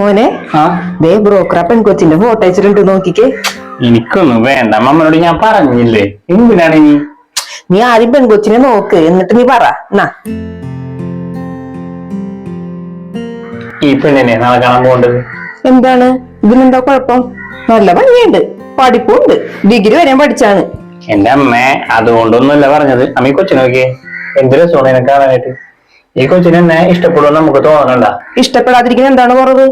മോനെ. ദേ broker പെൺകൊച്ചിന്റെ photo അയച്ചിട്ടുണ്ട് നോക്കിക്കേ. എനിക്കൊന്നും വേണ്ട. മമ്മനോട് ഞാൻ പറഞ്ഞില്ലേ? എന്തിനാണ് നീ? നീ ആദ്യം പെൺകൊച്ചിനെ നോക്ക്. എന്നിട്ട് നീ പറ. എന്നാ. ഈ പെണ്ണിനെ നാളെ കാണാൻ പോകേണ്ടത്? എന്താണ്? ഇതിനെന്താ കുഴപ്പം? നല്ല ഭംഗിയുണ്ട്. പഠിപ്പുണ്ട്. ഡിഗ്രി വരെ പഠിച്ചാണ്. എന്റെ അമ്മ അതുകൊണ്ടൊന്നുമല്ല പറഞ്ഞത്. അമ്മ ഈ കൊച്ചിനെ നോക്കിയേ. എന്ത് രസമാണ് കാണാനായിട്ട്. ഈ കൊച്ചിനെ എന്നെ ഇഷ്ടപ്പെടുമെന്ന് നമുക്ക് തോന്നണ്ട. ഇഷ്ടപ്പെടാതിരിക്കുന്ന എന്താണ് കുറവ്?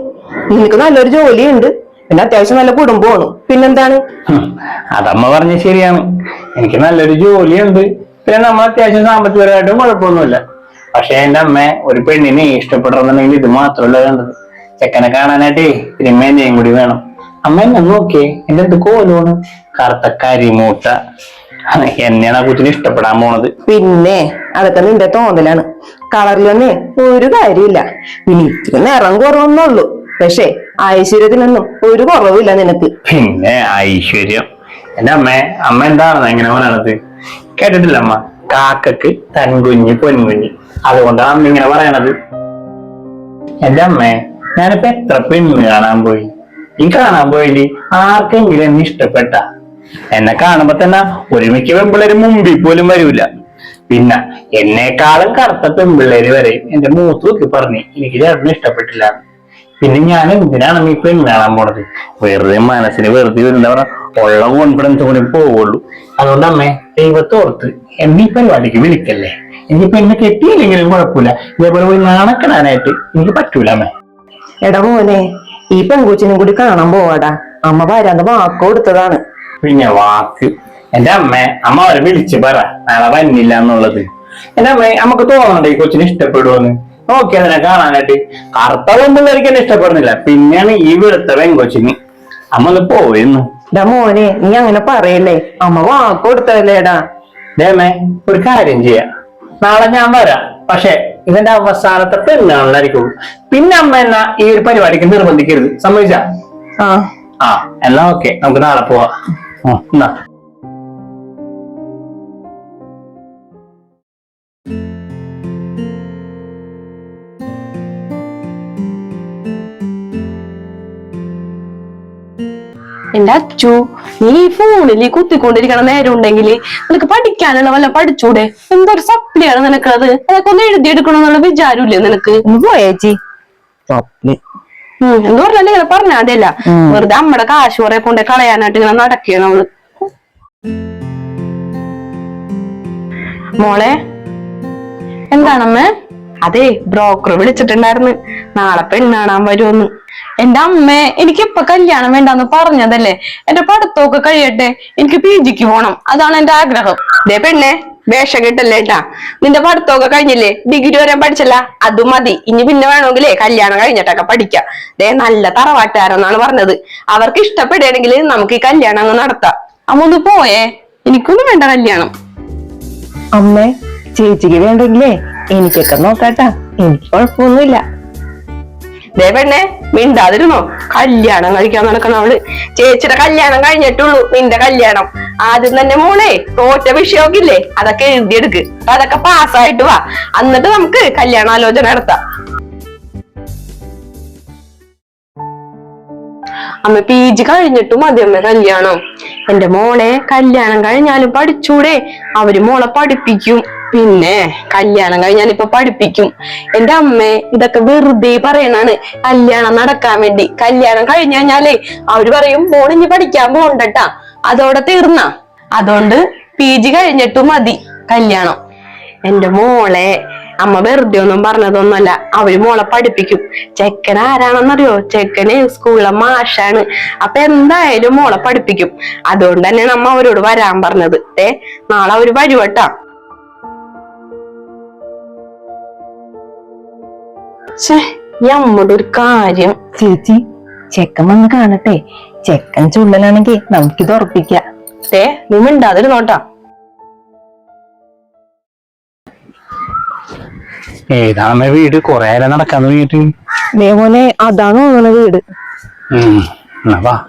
നിനക്ക് നല്ലൊരു ജോലിയുണ്ട്. പിന്നെ അത്യാവശ്യം നല്ല കുടുംബമാണ് പിന്നെന്താണ്? അതമ്മ പറഞ്ഞ ശരിയാണ്. എനിക്ക് നല്ലൊരു ജോലിയുണ്ട്. പിന്നെ നമ്മൾ അത്യാവശ്യം സാമ്പത്തികപരമായിട്ടും കുഴപ്പമൊന്നുമില്ല. പക്ഷെ എന്റെ അമ്മ ഒരു പെണ്ണിനെ ഇഷ്ടപ്പെടണമെന്നുണ്ടെങ്കിൽ ഇത് മാത്രമല്ല വേണ്ടത്. ചെക്കനെ കാണാനായിട്ടേ തിരുമേന്റെയും കൂടി വേണം. അമ്മ എന്നെ നോക്കിയേ എന്റെ എന്ത് കോലോണ് കറുത്ത കരിമൂട്ട എന്നെയാണ് ആ കുട്ടിനെ ഇഷ്ടപ്പെടാൻ പോണത്. പിന്നെ അതൊക്കെ നിന്റെ തോന്നലാണ്. കളറിലൊന്നേ ഒരു കാര്യമില്ല. പിന്നെ ഇത്തിരി നിറം കുറവെന്നുള്ളൂ. പക്ഷേ ഐശ്വര്യത്തിനൊന്നും ഒരു കുറവില്ല നിനക്ക്. പിന്നെ ഐശ്വര്യം. എന്റെ അമ്മ അമ്മ എന്താണെന്ന് എങ്ങനെ പറയണത്? കേട്ടിട്ടില്ല അമ്മ. കാക്കക്ക് തൻകുഞ്ഞ് പൊൻകുഞ്ഞ്. അതുകൊണ്ടാണ് അമ്മ ഇങ്ങനെ പറയണത്. എന്റെ അമ്മേ ഞാനിപ്പോ എത്ര പെണ്ണ് കാണാൻ പോയി? ഈ കാണാൻ പോയില്ലേ ആർക്കെങ്കിലും എന്നെ ഇഷ്ടപ്പെട്ട? എന്നെ കാണുമ്പോ തന്നെ ഒരുമിക്ക പെൺപിള്ളേര് മുമ്പിൽ പോലും വരൂല. പിന്നെ എന്നെക്കാളും കറുത്ത പെൺപിള്ളേര് വരെ എന്റെ മൂത്ത് നോക്കി പറഞ്ഞു എനിക്ക് ചേട്ടനെ ഇഷ്ടപ്പെട്ടില്ല. പിന്നെ ഞാൻ എന്തിനാണ് നീ ഇപ്പൊ കാണാൻ പോണത്? വെറുതെ മനസ്സിന് വെറുതെ എന്താ പറയാ ഉള്ള കോൺഫിഡൻസ് കൂടി പോവുള്ളൂ. അതുകൊണ്ട് അമ്മേ ദൈവത്തോർത്ത് എന്നെ ഈ പരിപാടിക്ക് വിളിക്കല്ലേ? എനിക്ക് എന്നെ കെട്ടിയില്ലെങ്കിലും കുഴപ്പമില്ല. ഇതേപോലെ പോയി നാണക്കെടാനായിട്ട് എനിക്ക് പറ്റൂല അമ്മേ. എടാ മോനെ ഈ പെൺകൊച്ചിനും കൂടി കാണാൻ പോവാടാ. അമ്മ വരാന്ന് വാക്ക് കൊടുത്തതാണ്. പിന്നെ വാക്ക്. എന്റെ അമ്മ അമ്മ അവരെ വിളിച്ചു പറ. നാളെ വന്നില്ല എന്നുള്ളത്. എന്റെ അമ്മ നമുക്ക് തോന്നണ്ടേ ഈ കൊച്ചിനെ ഇഷ്ടപ്പെടുമെന്ന് നോക്കി അതിനെ കാണാനായിട്ട് കറുത്ത പെമ്പിള്ളേർക്ക് എന്നെ ഇഷ്ടപ്പെടുന്നില്ല. പിന്നെയാണ് ഈ വെളുത്ത പെങ്കൊച്ചിന്. അമ്മ ഒന്ന് പോയിരുന്നു മോനെ നീ അങ്ങനെ പറയല്ലേ? അമ്മ വാക്ക് കൊടുത്തതല്ലേടാ? ദേമേ ഒരു കാര്യം ചെയ്യാം. നാളെ ഞാൻ വരാം. പക്ഷെ ഇതിന്റെ അവസാനത്തെ പെണ്ണാണെന്നായിരിക്കും പിന്നെ അമ്മ എന്നാ ഈ ഒരു പരിപാടിക്ക് നിർബന്ധിക്കരുത്. സമ്മതിച്ച? ആ. ആ എന്നാ ഓക്കെ നമുക്ക് നാളെ പോവാ. എന്നാ. എന്റെ അച്ചു നീ ഫോണിൽ കുത്തിക്കൊണ്ടിരിക്കണ നേരം ഉണ്ടെങ്കിൽ നിനക്ക് പഠിക്കാനുള്ള വല്ല പഠിച്ചൂടെ? എന്തൊരു സപ്ലിയാണ് നിനക്കത്? അതൊക്കെ ഒന്ന് എഴുതിയെടുക്കണമെന്നുള്ള വിചാരമില്ലേ നിനക്ക്? ഒന്ന് പോയേച്ചി സ്വപ്നം ഉം എന്ന് പറഞ്ഞാൽ ഇങ്ങനെ പറഞ്ഞാൽ അതല്ല വെറുതെ അമ്മടെ കാശ് കുറെ കൊണ്ട് കളയാനായിട്ട് ഇങ്ങനെ നടക്കുകയാണ് നമ്മൾ. മോളെ? എന്താണമ്മേ? അതെ ബ്രോക്കർ വിളിച്ചിട്ടുണ്ടായിരുന്നു. നാളെ പെണ്ണാണാൻ വരുമെന്ന്. എന്റെ അമ്മേ എനിക്ക് ഇപ്പൊ കല്യാണം വേണ്ടെന്ന് പറഞ്ഞതല്ലേ? എന്റെ പഠിത്തമൊക്കെ കഴിയട്ടെ എനിക്ക് പി ജിക്ക് പോണം. അതാണ് എന്റെ ആഗ്രഹം. ദേ പെണ്ണെ വേഷം കിട്ടല്ലേ നിന്റെ പഠിത്തമൊക്കെ കഴിഞ്ഞില്ലേ? ഡിഗ്രി വരെ പഠിച്ചല്ല? അത് മതി. ഇനി പിന്നെ വേണമെങ്കിലേ കല്യാണം കഴിഞ്ഞിട്ടൊക്കെ പഠിക്കാം. ദേ നല്ല തറവാട്ടുകാരെന്നാണ് പറഞ്ഞത്. അവർക്ക് ഇഷ്ടപ്പെടുകയാണെങ്കിൽ നമുക്ക് ഈ കല്യാണം അങ്ങ് നടത്താം. അമ്മ ഒന്ന് പോയേ. എനിക്കൊന്നും വേണ്ട കല്യാണം. അമ്മേ ചേച്ചിക്ക് വേണ്ടെങ്കിലേ എനിക്കൊക്കെ നോക്കാട്ടാ. എനിക്ക് കുഴപ്പമൊന്നുമില്ല. ദേവണ്ണേ മിണ്ടാതിരുന്നോ? കല്യാണം കഴിക്കാൻ നടക്കണം അവൾ. ചേച്ചിയുടെ കല്യാണം കഴിഞ്ഞിട്ടുള്ളൂ നിന്റെ കല്യാണം. ആദ്യം തന്നെ മോളെ തോറ്റ വിഷയമൊക്കെ ഇല്ലേ അതൊക്കെ എഴുതിയെടുക്ക്. അപ്പൊ അതൊക്കെ പാസ്സായിട്ട് വാ. എന്നിട്ട് നമുക്ക് കല്യാണാലോചന നടത്താം. അമ്മ പി ജി കഴിഞ്ഞിട്ടും മതി അമ്മ കല്യാണം. എന്റെ മോളെ കല്യാണം കഴിഞ്ഞാലും പഠിച്ചൂടെ. അവർ മോളെ പഠിപ്പിക്കും. പിന്നെ കല്യാണം കഴിഞ്ഞാൽ ഇപ്പൊ പഠിപ്പിക്കും. എന്റെ അമ്മ ഇതൊക്കെ വെറുതെ പറയണാണ്. കല്യാണം നടക്കാൻ വേണ്ടി. കല്യാണം കഴിഞ്ഞു അവർ പറയും മോളിഞ്ഞ് പഠിക്കാൻ പോണ്ടട്ടാ അതോടെ തീർന്ന. അതുകൊണ്ട് പി ജി കഴിഞ്ഞിട്ടും മതി കല്യാണം. എന്റെ മോളെ അമ്മ വെറുതെ ഒന്നും പറഞ്ഞതൊന്നുമല്ല. അവർ മോളെ പഠിപ്പിക്കും. ചെക്കൻ ആരാണെന്നറിയോ? ചെക്കന് സ്കൂളിലെ മാഷാണ്. അപ്പൊ എന്തായാലും മോളെ പഠിപ്പിക്കും. അതുകൊണ്ട് തന്നെ നമ്മ അവരോട് വരാൻ പറഞ്ഞത്. ഏ നാളെ അവർ വരുവട്ടാ ഈ അമ്മയുടെ ഒരു കാര്യം. ചേച്ചി ചെക്കൻ വന്ന് കാണട്ടെ. ചെക്കൻ ചുള്ളനാണെങ്കിൽ നമുക്കിത് ഉറപ്പിക്കാം. ഏ നീ മിണ്ടാതിരുന്നോട്ടാ ഏതാണ് വീട്? കൊറേ നേരം നടക്കാൻ തുടങ്ങിയിട്ട്. അതാണ് തോന്നുന്ന വീട്. ഉം, എന്നാ വാ.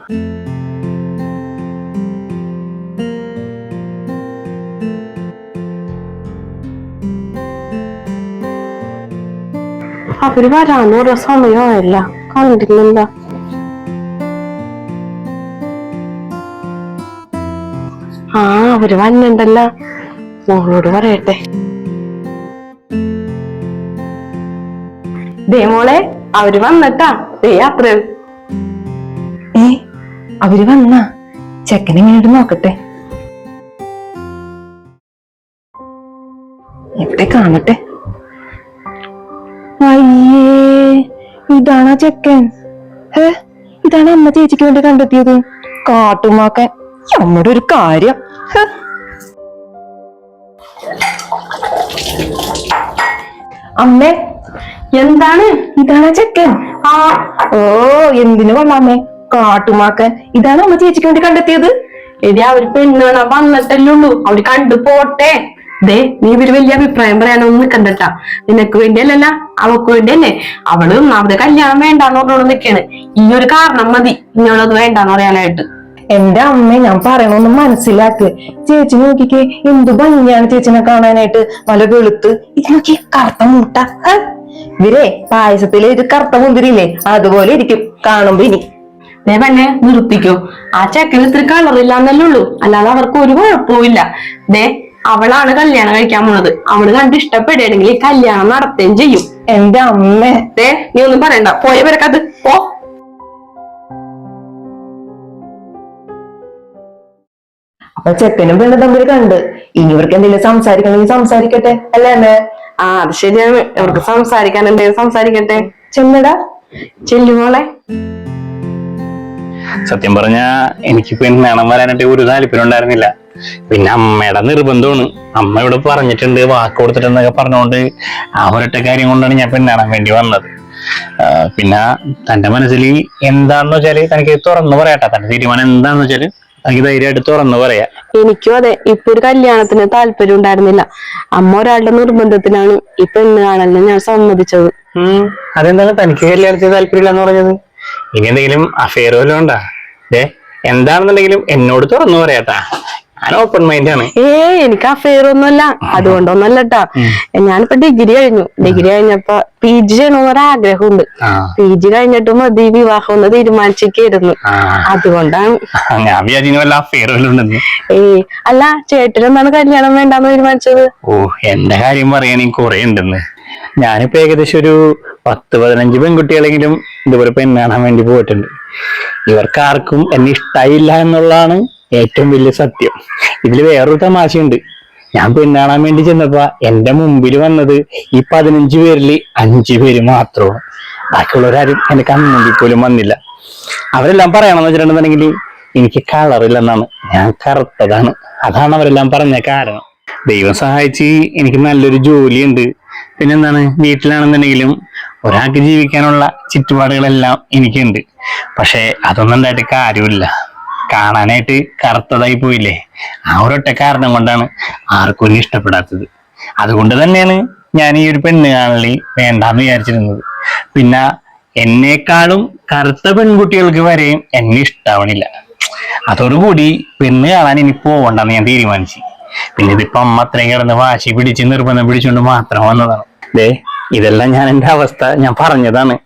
അവർ വരാന്ന് ദിവസം അല്ല കണ്ടില്ലല്ലോ. ആ അവർ മോളോട് പറയട്ടെ. ദേ മോളെ അവർ വന്നിട്ടാ. ദേ യാത്ര ഏ അവർ വന്ന? ചെക്കനെ ഇങ്ങോട്ട് നോക്കട്ടെ. എവിടെ കാണട്ടെ? ഇതാണാ ചെക്കൻ. ഹേ ഇതാണ് അമ്മ ചേച്ചിക്ക് വേണ്ടി കണ്ടെത്തിയത്. കാട്ടുമാക്കൻ. ഈ അമ്മയുടെ ഒരു കാര്യം. അമ്മേ എന്താണ്? ഇതാണ് ചെക്കൻ. ആ ഓ എന്തിനു കൊള്ളാമേ കാട്ടുമാക്കൻ. ഇതാണ് അമ്മ ചേച്ചിക്ക് വേണ്ടി കണ്ടെത്തിയത്. എടി അവർ പെണ്ണാണ്. വന്നിട്ടല്ലേ ഉള്ളൂ. അവർ കണ്ടു പോട്ടെ. ദേ നീ ഇവർ വലിയ അഭിപ്രായം പറയാനൊന്നും നിക്കണ്ടട്ടാ. നിനക്ക് വേണ്ടിയല്ലല്ല അവക്ക് വേണ്ടിയല്ലേ. അവൾ ഒന്നാമത് കല്യാണം വേണ്ടാന്ന് പറഞ്ഞോണ്ട് നിക്കാണ്. ഈ ഒരു കാരണം മതി. ഇങ്ങോട്ടത് വേണ്ടാന്ന് പറയാനായിട്ട്. എന്റെ അമ്മ ഞാൻ പറയണൊന്നും മനസ്സിലാക്ക്. ചേച്ചി നോക്കിക്കേ എന്തു ഭംഗിയാണ് ചേച്ചിനെ കാണാനായിട്ട്? നല്ല വെളുത്ത് ഇത് നോക്കി കറുത്ത മുട്ട? ഇവരെ പായസത്തിലെ ഇത് കറുത്ത മുന്തിരില്ലേ അതുപോലെ ഇരിക്കും. കാണുമ്പോ ഇനി. ദേ പെണ്ണെ നിർത്തിക്കോ. ആ ചെക്കന് ഇത്തിരി കളറില്ലാന്നല്ലേ ഉള്ളൂ. അല്ലാതെ അവർക്ക് ഒരു കുഴപ്പവും ദേ അവളാണ് കല്യാണം കഴിക്കാൻ പോണത്. അവൾ കണ്ട് ഇഷ്ടപ്പെടുകയാണെങ്കിൽ കല്യാണം നടത്തുകയും ചെയ്യും. എന്റെ അമ്മ. ദേ നീ ഒന്നും പറയണ്ട. പോയ പേരക്കത് പോ. അപ്പൊ ചെക്കനും പെണ്ണും തമ്മിൽ കണ്ട്. ഇനി ഇവർക്ക് എന്തെങ്കിലും സംസാരിക്കണമെങ്കിൽ സംസാരിക്കട്ടെ അല്ലേ അമ്മേ? ആ അത് ശരിയാണ്. ഇവർക്ക് സംസാരിക്കാൻ എന്തെങ്കിലും സംസാരിക്കട്ടെ. ചെന്നടാ. ചെല്ലുമോളെ സത്യം പറഞ്ഞ എനിക്ക് പെണ്ണാണം വരാനായിട്ട് ഒരു താല്പര്യം ഉണ്ടായിരുന്നില്ല. പിന്നെ അമ്മയുടെ നിർബന്ധമാണ്. അമ്മ ഇവിടെ പറഞ്ഞിട്ടുണ്ട് വാക്ക് കൊടുത്തിട്ടുണ്ടെന്നൊക്കെ പറഞ്ഞുകൊണ്ട് ആ ഒരൊറ്റ കാര്യം കൊണ്ടാണ് ഞാൻ പെണ്ണാണാൻ വേണ്ടി വന്നത്. പിന്നെ തന്റെ മനസ്സിൽ എന്താണെന്ന് വെച്ചാൽ തനിക്ക് തുറന്നു പറയട്ടെ. തന്റെ തീരുമാനം എന്താണെന്ന് വെച്ചാൽ തനിക്ക് ധൈര്യമായിട്ട് തുറന്നു പറയാ. എനിക്കും അതെ ഇപ്പൊ ഒരു കല്യാണത്തിന് താല്പര്യം ഉണ്ടായിരുന്നില്ല. അമ്മ ഒരാളുടെ നിർബന്ധത്തിലാണ് ഈ പെണ്ണ് കാണലിന് ഞാൻ സമ്മതിച്ചത്. അതെന്താണ് തനിക്ക് കല്യാണത്തിന് താല്പര്യമില്ല എന്ന് പറഞ്ഞത്? ഇനി എന്തെങ്കിലും അഫെയർ വല്ലതും ഉണ്ടാ? ഏ എന്താണെന്നുണ്ടെങ്കിലും എന്നോട് തുറന്നു പറയാട്ടാ. ഓപ്പൺ മൈൻഡ് ആണ്? ഏ എനിക്ക് ആ ഫെയർ ഒന്നുമല്ല. അതുകൊണ്ടൊന്നല്ല കേട്ടാ ഞാനിപ്പോ ഡിഗ്രി കഴിഞ്ഞു. ഡിഗ്രി കഴിഞ്ഞപ്പോ പി ജി ചെയ്യണമെന്നൊരു ആഗ്രഹമുണ്ട് ആ. പി ജി കഴിഞ്ഞിട്ട് മതി വിവാഹം ഒന്ന് തീരുമാനിച്ചിരിക്കുന്നു ആ. അതുകൊണ്ടാണ്. ഏ അല്ല ചേട്ടൻ എന്താണ് കല്യാണം വേണ്ടാന്ന് തീരുമാനിച്ചത്? ഓ എന്റെ കാര്യം പറയാൻ കുറെ ഉണ്ടെന്ന്. ഞാനിപ്പോ ഏകദേശം ഒരു പത്ത് പതിനഞ്ച് പെൺകുട്ടികളെങ്കിലും ഇതുപോലെ പെണ്ണാണാൻ വേണ്ടി പോയിട്ടുണ്ട്. ഇവർക്ക് ആർക്കും എന്നെ ഇഷ്ടമായില്ല എന്നുള്ളതാണ് ഏറ്റവും വലിയ സത്യം. ഇതിൽ വേറൊരു തമാശയുണ്ട്. ഞാൻ പെണ്ണാണാൻ വേണ്ടി ചെന്നപ്പോ എന്റെ മുമ്പിൽ വന്നത് ഈ പതിനഞ്ച് പേരിൽ അഞ്ചു പേര് മാത്രമാണ്. ബാക്കിയുള്ളവരാരും എന്റെ കൺമുമ്പിൽ പോലും വന്നില്ല. അവരെല്ലാം പറയണമെന്ന് വെച്ചിട്ടുണ്ടെന്നുണ്ടെങ്കിൽ എനിക്ക് കളറില്ലെന്നാണ് ഞാൻ കറുത്തതാണ്. അതാണ് അവരെല്ലാം പറഞ്ഞ കാരണം. ദൈവം സഹായിച്ച് എനിക്ക് നല്ലൊരു ജോലിയുണ്ട്. പിന്നെന്താണ്? വീട്ടിലാണെന്നുണ്ടെങ്കിലും ഒരാൾക്ക് ജീവിക്കാനുള്ള ചുറ്റുപാടുകളെല്ലാം എനിക്കുണ്ട്. പക്ഷെ അതൊന്നും ഉണ്ടായിട്ട് കാര്യമില്ല. കാണാനായിട്ട് കറുത്തതായി പോയില്ലേ? ആ ഒരൊറ്റ കാരണം കൊണ്ടാണ് ആർക്കും ഇഷ്ടപ്പെടാത്തത്. അതുകൊണ്ട് തന്നെയാണ് ഞാൻ ഈ ഒരു പെണ്ണ് കാണലി വേണ്ടാന്ന് വിചാരിച്ചിരുന്നത്. പിന്നെ എന്നെക്കാളും കറുത്ത പെൺകുട്ടികൾക്ക് വരെയും എന്നെ ഇഷ്ടാവണില്ല. അതോടുകൂടി പെണ്ണ് കാണാൻ ഇനി പോവണ്ടെന്ന് ഞാൻ തീരുമാനിച്ചു. പിന്നെ ഇതിപ്പോ അമ്മ അത്രയും കിടന്ന് വാശി പിടിച്ച് നിർബന്ധം പിടിച്ചുകൊണ്ട് മാത്രം വന്നതാണ്. ദേ ഇതെല്ലാം ഞാൻ എന്റെ അവസ്ഥ ഞാൻ പറഞ്ഞതാണ്.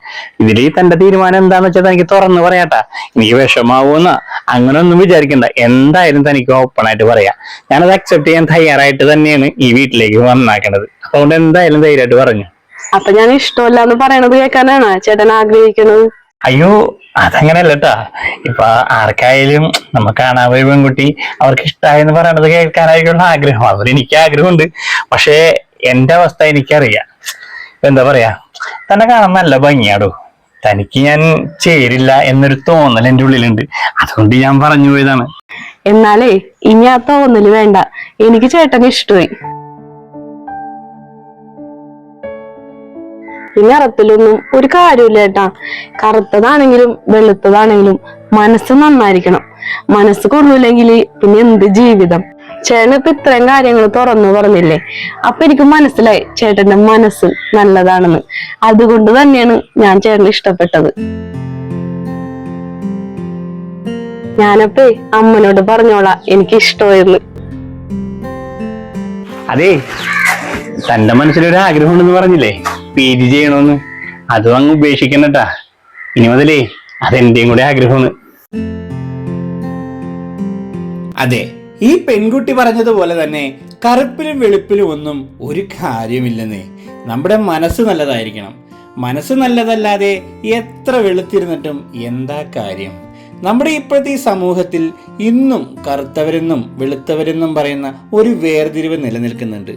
ഇതിൽ തന്റെ തീരുമാനം എന്താന്ന് വെച്ചാൽ തനിക്ക് തുറന്നു പറയാട്ടാ. എനിക്ക് വിഷമാവൂന്ന അങ്ങനെ ഒന്നും വിചാരിക്കണ്ട. എന്തായാലും തനിക്ക് ഓപ്പൺ ആയിട്ട് പറയാം. ഞാനത് അക്സെപ്റ്റ് ചെയ്യാൻ തയ്യാറായിട്ട് തന്നെയാണ് ഈ വീട്ടിലേക്ക് വന്നാക്കണത്. അതുകൊണ്ട് എന്തായാലും ധൈര്യമായിട്ട് പറഞ്ഞു. അപ്പൊ ഞാൻ ഇഷ്ടമല്ല എന്ന് പറയണത് കേൾക്കാനാണ്? ചേട്ടൻ ആഗ്രഹിക്കുന്നത് അയ്യോ അതങ്ങനെയല്ല കേട്ടാ ഇപ്പൊ ആർക്കായാലും നമ്മ കാണാൻ പോയ പെൺകുട്ടി അവർക്ക് ഇഷ്ടമായെന്ന് പറയണത് കേൾക്കാനായിട്ടുള്ള ആഗ്രഹം. അതിൽ എനിക്ക് ആഗ്രഹമുണ്ട്. പക്ഷേ എന്റെ അവസ്ഥ എനിക്കറിയാം. എന്താ പറയാ തന്നെ കാണാൻ നല്ല ഭംഗിയാടോ. തനിക്ക് ഞാൻ ചേരില്ല എന്നൊരു തോന്നൽ എന്റെ ഉള്ളിലുണ്ട്. അതുകൊണ്ട് ഞാൻ പറഞ്ഞു പോയതാണ്. എന്നാലേ ഇനി ആ തോന്നൽ വേണ്ട. എനിക്ക് ചേട്ടന് ഇഷ്ടമായി. ഈ നിറത്തിലൊന്നും ഒരു കാര്യമില്ല ഏട്ടാ. കറുത്തതാണെങ്കിലും വെളുത്തതാണെങ്കിലും മനസ്സ് നന്നായിരിക്കണം. മനസ്സ് കൊള്ളൂല്ലെങ്കിൽ പിന്നെ എന്ത് ജീവിതം? ചേട്ടൻ ഇപ്പൊ ഇത്രയും കാര്യങ്ങൾ തുറന്നു പറഞ്ഞില്ലേ? അപ്പൊ എനിക്ക് മനസ്സിലായി ചേട്ടന്റെ മനസ്സ് നല്ലതാണെന്ന്. അതുകൊണ്ട് തന്നെയാണ് ഞാൻ ചേട്ടനെ ഇഷ്ടപ്പെട്ടത്. ഞാനപ്പേ അമ്മനോട് പറഞ്ഞോളാം എനിക്ക് ഇഷ്ടമായിരുന്നു അതെ തന്റെ മനസ്സിലൊരു ആഗ്രഹം ഉണ്ടെന്ന് പറഞ്ഞില്ലേ? പി ജി ചെയ്യണമെന്ന് അതും അങ്ങ് ഉപേക്ഷിക്കണട്ടാ. ഇനി മുതലേ അതെന്റെയും കൂടെ ആഗ്രഹമാണ്. അതെ ഈ പെൺകുട്ടി പറഞ്ഞതുപോലെ തന്നെ കറുപ്പിലും വെളുപ്പിലും ഒന്നും ഒരു കാര്യമില്ലെന്നേ. നമ്മുടെ മനസ്സ് നല്ലതായിരിക്കണം. മനസ്സ് നല്ലതല്ലാതെ എത്ര വെളുത്തിരുന്നിട്ടും എന്താ കാര്യം? നമ്മുടെ ഇപ്പോഴത്തെ ഈ സമൂഹത്തിൽ ഇന്നും കറുത്തവരെന്നും വെളുത്തവരെന്നും പറയുന്ന ഒരു വേർതിരിവ് നിലനിൽക്കുന്നുണ്ട്.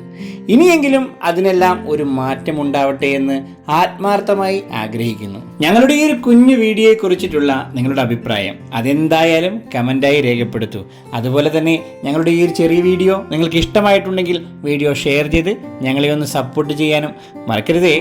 ഇനിയെങ്കിലും അതിനെല്ലാം ഒരു മാറ്റമുണ്ടാവട്ടെ എന്ന് ആത്മാർത്ഥമായി ആഗ്രഹിക്കുന്നു. ഞങ്ങളുടെ ഈ ഒരു കുഞ്ഞു വീഡിയോയെ കുറിച്ചിട്ടുള്ള നിങ്ങളുടെ അഭിപ്രായം അതെന്തായാലും കമന്റായി രേഖപ്പെടുത്തൂ. അതുപോലെ തന്നെ ഞങ്ങളുടെ ഈ ഒരു ചെറിയ വീഡിയോ നിങ്ങൾക്ക് ഇഷ്ടമായിട്ടുണ്ടെങ്കിൽ വീഡിയോ ഷെയർ ചെയ്ത് ഞങ്ങളെ ഒന്ന് സപ്പോർട്ട് ചെയ്യാനും മറക്കരുതേ.